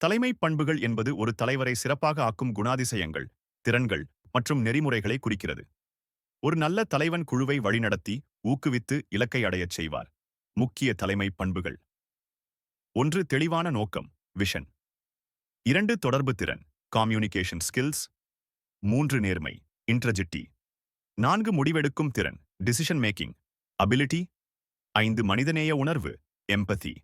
தலைமை பண்புகள் என்பது ஒரு தலைவரை சிறப்பாக ஆக்கும் குணாதிசயங்கள் திறன்கள் மற்றும் நெறிமுறைகளை குறிக்கிறது. ஒரு நல்ல தலைவன் குழுவை வழிநடத்தி ஊக்குவித்து இலக்கை அடையச் செய்வார். முக்கிய தலைமை பண்புகள். ஒன்று தெளிவான நோக்கம் விஷன் இரண்டு தொடர்பு திறன் கம்யூனிகேஷன் ஸ்கில்ஸ் மூன்று நேர்மை இன்ட்ரஜிட்டி நான்கு முடிவெடுக்கும் திறன் டிசிஷன் மேக்கிங் அபிலிட்டி ஐந்து மனிதநேய உணர்வு எம்பதி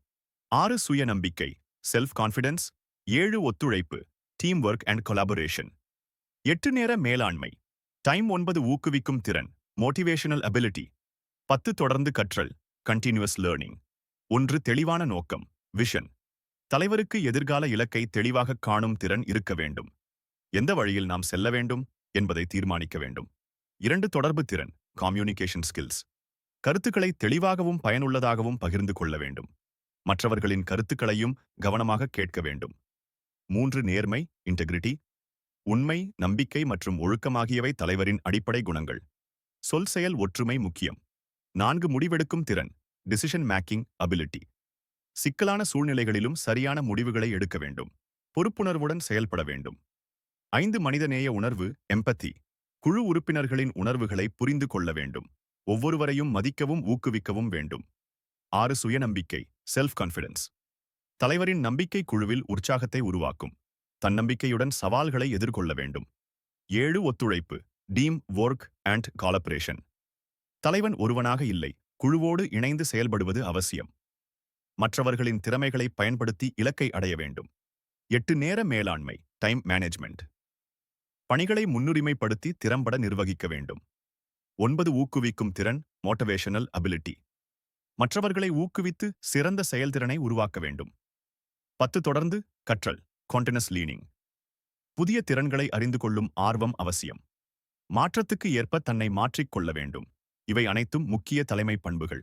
ஆறு சுயநம்பிக்கை செல்ஃப் கான்ஃபிடன்ஸ் ஏழு ஒத்துழைப்பு டீம் ஒர்க் அண்ட் கொலாபரேஷன் எட்டு நேர மேலாண்மை டைம் ஒன்பது ஊக்குவிக்கும் திறன் மோட்டிவேஷனல் அபிலிட்டி பத்து தொடர்ந்து கற்றல் கண்டினியூஸ் லேர்னிங் ஒன்று தெளிவான நோக்கம் விஷன் தலைவருக்கு எதிர்கால இலக்கை தெளிவாக காணும் திறன் இருக்க வேண்டும். எந்த வழியில் நாம் செல்ல வேண்டும் என்பதை தீர்மானிக்க வேண்டும். இரண்டு தொடர்பு திறன் கம்யூனிகேஷன் ஸ்கில்ஸ் கருத்துக்களை தெளிவாகவும் பயனுள்ளதாகவும் பகிர்ந்து கொள்ள வேண்டும். மற்றவர்களின் கருத்துக்களையும் கவனமாக கேட்க வேண்டும். மூன்று நேர்மை இன்டெகிரிட்டி உண்மை நம்பிக்கை மற்றும் ஒழுக்கமாகியவை தலைவரின் அடிப்படை குணங்கள். சொல் செயல் ஒற்றுமை முக்கியம். நான்கு முடிவெடுக்கும் திறன் டிசிஷன் மேக்கிங் அபிலிட்டி சிக்கலான சூழ்நிலைகளிலும் சரியான முடிவுகளை எடுக்க வேண்டும். பொறுப்புணர்வுடன் செயல்பட வேண்டும். ஐந்து மனிதநேய உணர்வு எம்பத்தி குழு உறுப்பினர்களின் உணர்வுகளை புரிந்து கொள்ள வேண்டும். ஒவ்வொருவரையும் மதிக்கவும் ஊக்குவிக்கவும் வேண்டும். ஆறு சுயநம்பிக்கை செல்ஃப் கான்ஃபிடன்ஸ் தலைவரின் நம்பிக்கை குழுவில் உற்சாகத்தை உருவாக்கும். தன்னம்பிக்கையுடன் சவால்களை எதிர்கொள்ள வேண்டும். ஏழு ஒத்துழைப்பு டீம் ஒர்க் அண்ட் காலபரேஷன் தலைவன் ஒருவனாக இல்லை குழுவோடு இணைந்து செயல்படுவது அவசியம். மற்றவர்களின் திறமைகளை பயன்படுத்தி இலக்கை அடைய வேண்டும். எட்டு நேர மேலாண்மை டைம் மேனேஜ்மெண்ட். பணிகளை முன்னுரிமைப்படுத்தி திறம்பட நிர்வகிக்க வேண்டும். ஒன்பது ஊக்குவிக்கும் திறன் மோட்டிவேஷனல் அபிலிட்டி. மற்றவர்களை ஊக்குவித்து சிறந்த செயல்திறனை உருவாக்க வேண்டும். பத்து தொடர்ந்து கற்றல் கான்டினஸ் லீனிங் புதிய திறன்களை அறிந்து கொள்ளும் ஆர்வம் அவசியம். மாற்றத்துக்கு ஏற்ப தன்னை மாற்றிக் கொள்ள வேண்டும். இவை அனைத்தும் முக்கிய தலைமை பண்புகள்.